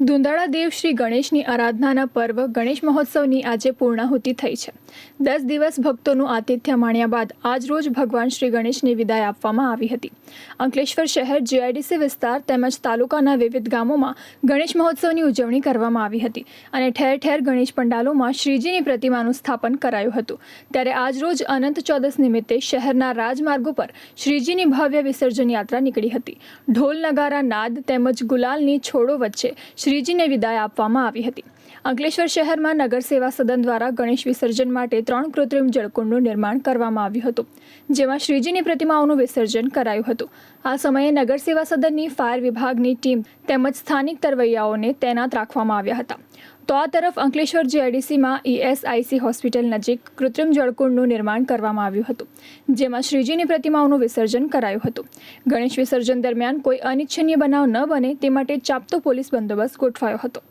દુંદાળા દેવ શ્રી ગણેશની આરાધનાના પર્વ ગણેશ મહોત્સવની આજે પૂર્ણાહુતિ થઈ છે. દસ દિવસ ભક્તોનું આતિથ્ય માણ્યા બાદ આજરોજ ભગવાન શ્રી ગણેશને વિદાય આપવામાં આવી હતી. અંકલેશ્વર શહેર જીઆઈડીસી વિસ્તાર તેમજ તાલુકાના વિવિધ ગામોમાં ગણેશ મહોત્સવની ઉજવણી કરવામાં આવી હતી અને ઠેર ઠેર ગણેશ પંડાલોમાં શ્રીજીની પ્રતિમાનું સ્થાપન કરાયું હતું. ત્યારે આજરોજ અનંત ચૌદસ નિમિત્તે શહેરના રાજમાર્ગો પર શ્રીજીની ભવ્ય વિસર્જન યાત્રા નીકળી હતી. ઢોલ નગારા, નાદ તેમજ ગુલાલની છોડો વચ્ચે શ્રીજીને વિદાય આપવામાં આવી હતી. અંકલેશ્વર શહેરમાં નગર સેવા સદન દ્વારા ગણેશ વિસર્જન માટે ત્રણ કૃત્રિમ જળકુંડનું નિર્માણ કરવામાં આવ્યું હતું, જેમાં શ્રીજીની પ્રતિમાઓનું વિસર્જન કરાયું હતું. આ સમયે નગર સેવા સદનની ફાયર વિભાગની ટીમ તેમજ સ્થાનિક તરવૈયાઓને તૈનાત રાખવામાં આવ્યા હતા. તો આ તરફ અંકલેશ્વર જીઆઈડીસીમાં ઈએસઆઈસી હોસ્પિટલ નજીક કૃત્રિમ જળકુંડનું નિર્માણ કરવામાં આવ્યું હતું, જેમાં શ્રીજીની પ્રતિમાઓનું વિસર્જન કરાયું હતું. ગણેશ વિસર્જન દરમિયાન કોઈ અનિચ્છનીય બનાવ ન બને તે માટે ચાપતો પોલીસ બંદોબસ્ત ગોઠવાયો હતો.